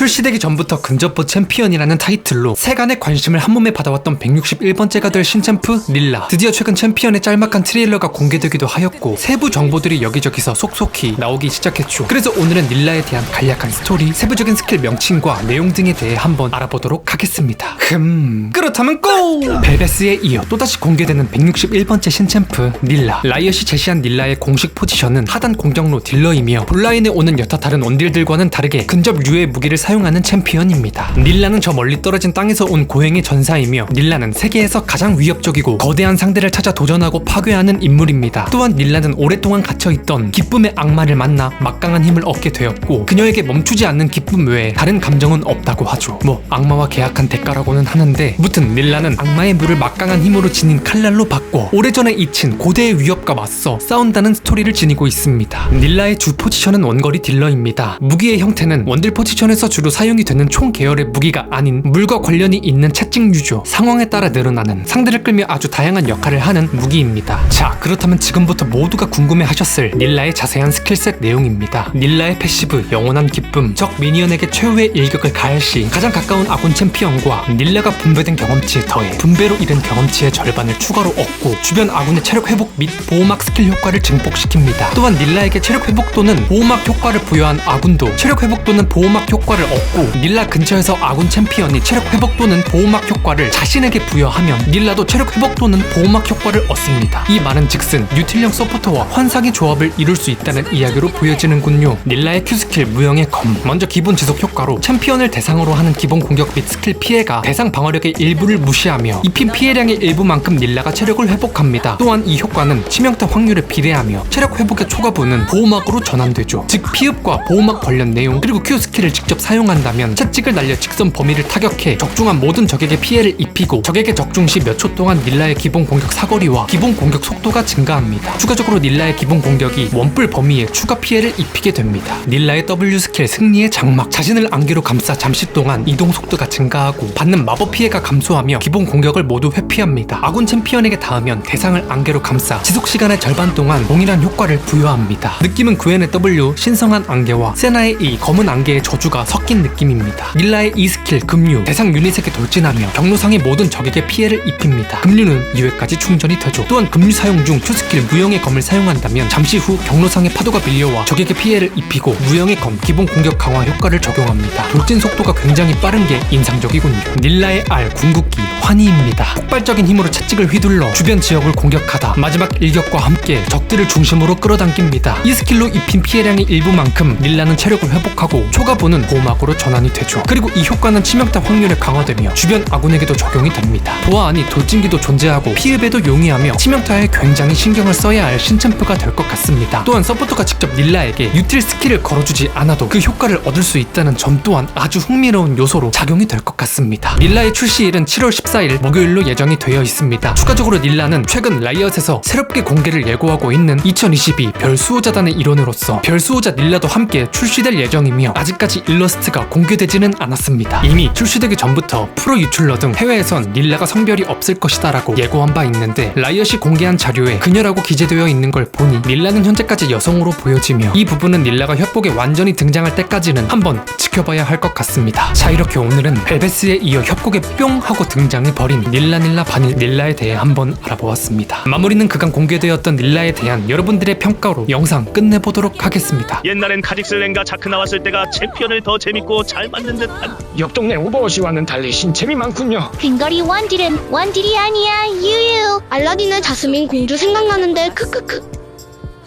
출시되기 전부터 근접부 챔피언이라는 타이틀로 세간의 관심을 한 몸에 받아왔던 161번째가 될 신챔프 릴라. 드디어 최근 챔피언의 짤막한 트레일러가 공개되기도 하였고 세부 정보들이 여기저기서 속속히 나오기 시작했죠. 그래서 오늘은 릴라에 대한 간략한 스토리, 세부적인 스킬 명칭과 내용 등에 대해 한번 알아보도록 하겠습니다. 흠. 그렇다면 고! 벨베스에 이어 또다시 공개되는 161번째 신챔프 릴라. 라이엇이 제시한 릴라의 공식 포지션은 하단 공격로 딜러이며 본라인에 오는 여타 다른 원딜들과는 다르게 근접류의 무기를 사용 하는 챔피언입니다. 릴라는 저 멀리 떨어진 땅에서 온 고행의 전사이며 릴라는 세계에서 가장 위협적이고 거대한 상대를 찾아 도전하고 파괴하는 인물입니다. 또한 릴라는 오랫동안 갇혀있던 기쁨의 악마를 만나 막강한 힘을 얻게 되었고 그녀에게 멈추지 않는 기 쁨 외에 다른 감정은 없다고 하죠. 뭐 악마와 계약한 대가라고는 하는데 무튼 릴라는 악마의 물을 막강한 힘으로 지닌 칼날로 바꿔 오래전에 잊힌 고대의 위협과 맞서 싸운다는 스토리를 지니고 있습니다. 릴라의 주 포지션은 원거리 딜러입니다. 무기의 형태는 원딜 포지션에서 주로 사용이 되는 총 계열의 무기가 아닌 물과 관련이 있는 채찍 유죠. 상황에 따라 늘어나는 상대를 끌며 아주 다양한 역할을 하는 무기입니다. 자, 그렇다면 지금부터 모두가 궁금해 하셨을 닐라의 자세한 스킬셋 내용입니다. 닐라의 패시브 영원한 기쁨, 적 미니 언에게 최후의 일격을 가할 시 가장 가까운 아군 챔피언과 닐라가 분배된 경험치에 더해 분배로 잃은 경험치의 절반을 추가로 얻고 주변 아군의 체력 회복 및 보호막 스킬 효과를 증폭시킵니다. 또한 닐라에게 체력 회복 또는 보호막 효과를 부여한 아군도 체력 회복 또는 보호막 효과를 얻고 닐라 근처에서 아군 챔피언이 체력 회복 또는 보호막 효과를 자신에게 부여하면 닐라도 체력 회복 또는 보호막 효과를 얻습니다. 이 말은 즉슨 뉴틸령 서포터와 환상의 조합을 이룰 수 있다는 이야기로 보여지는군요. 닐라의 Q 스킬 무형의 검 먼저 기본 지속 효과로 챔피언을 대상으로 하는 기본 공격 및 스킬 피해가 대상 방어력의 일부를 무시하며 입힌 피해량의 일부만큼 닐라가 체력을 회복합니다. 또한 이 효과는 치명타 확률에 비례하며 체력 회복의 초과부는 보호막으로 전환되죠. 즉 피흡과 보호막 관련 내용 그리고 Q 스킬을 직접 사용한다면 채찍을 날려 직선 범위를 타격해 적중한 모든 적에게 피해를 입 히고 적에게 적중 시 몇 초 동안 닐라의 기본 공격 사거리와 기본 공격 속도가 증가합니다. 추가적으로 닐라의 기본 공격이 원뿔 범위에 추가 피해를 입히게 됩니다. 닐라의 W 스킬 승리의 장막 자신을 안개로 감싸 잠시 동안 이동 속도가 증가하고 받는 마법 피해가 감소하며 기본 공격을 모두 회피합니다. 아군 챔피언에게 닿으면 대상을 안개로 감싸 지속 시간의 절반 동안 동일한 효과를 부여합니다. 느낌은 구엔의 W 신성한 안개와 세나의 E 검은 안개의 저주가 섞인 느낌입니다. 닐라의 E 스킬 급류 대상 유닛에게 돌진하며 경로상의 모든 적에게 피해를 입힙니다. 급류는 2회까지 충전이 되죠. 또한 급류 사용 중 Q 스킬 무형의 검을 사용한다면 잠시 후 경로상의 파도가 밀려와 적에게 피해를 입히고 무형의 검 기본 공격 강화 효과를 적용합니다. 돌진 속도가 굉장히 빠른 게 인상적이군요. 닐라의 R 궁극기 환희입니다. 폭발적인 힘으로 채찍을 휘둘러 주변 지역을 공격하다 마지막 일격과 함께 적들을 중심으로 끌어당깁니다. 이 스킬로 입힌 피해량의 일부만큼 닐라는 체력을 회복하고 초가부는 보호막으로 전환이 되죠. 그리고 이 효과는 치명타 확률에 강화되며 주변 아군에게도 적 용이 됩니다. 보아하니 돌진기도 존재하고 피흡에도 용이하며 치명타에 굉장히 신경을 써야 할 신챔프가 될 것 같습니다. 또한 서포터가 직접 닐라에게 유틸 스킬을 걸어주지 않아도 그 효과를 얻을 수 있다는 점 또한 아주 흥미로운 요소로 작용이 될 것 같습니다. 닐라의 출시일은 7월 14일 목요일로 예정이 되어 있습니다. 추가적으로 닐라는 최근 라이엇에서 새롭게 공개를 예고하고 있는 2022 별수호자단의 일원으로서 별수호자 닐라도 함께 출시될 예정이며 아직까지 일러스트가 공개되지는 않았습니다. 이미 출시되기 전부터 프로 유출러 등 해외 에선 닐라가 성별이 없을 것이다 라고 예고한 바 있는데 라이엇이 공개한 자료에 그녀라고 기재되어 있는 걸 보니 닐라는 현재까지 여성으로 보여지며 이 부분은 닐라가 협곡에 완전히 등장할 때까지는 한번 지켜봐야 할 것 같습니다. 자 이렇게 오늘은 벨베스에 이어 협곡에 뿅 하고 등장해 버린 닐라닐라 바닐 닐라에 대해 한번 알아보았습니다. 마무리는 그간 공개되었던 닐라에 대한 여러분들의 평가로 영상 끝내보도록 하겠습니다. 옛날엔 카직슬랭과 자크 나왔을 때가 챔피언을 더 재밌고 잘 만든 듯한 옆 동네 오버워치와는 달리 신체미 많군요. 근거리 원딜은 원딜이 아니야 유유 알라딘의 자스민 공주 생각나는데 크크크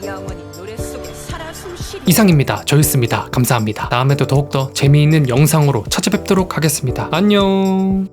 영원히 노래 속에 살아 숨쉬리 이상입니다. 저였습니다. 감사합니다. 다음에도 더욱더 재미있는 영상으로 찾아뵙도록 하겠습니다. 안녕.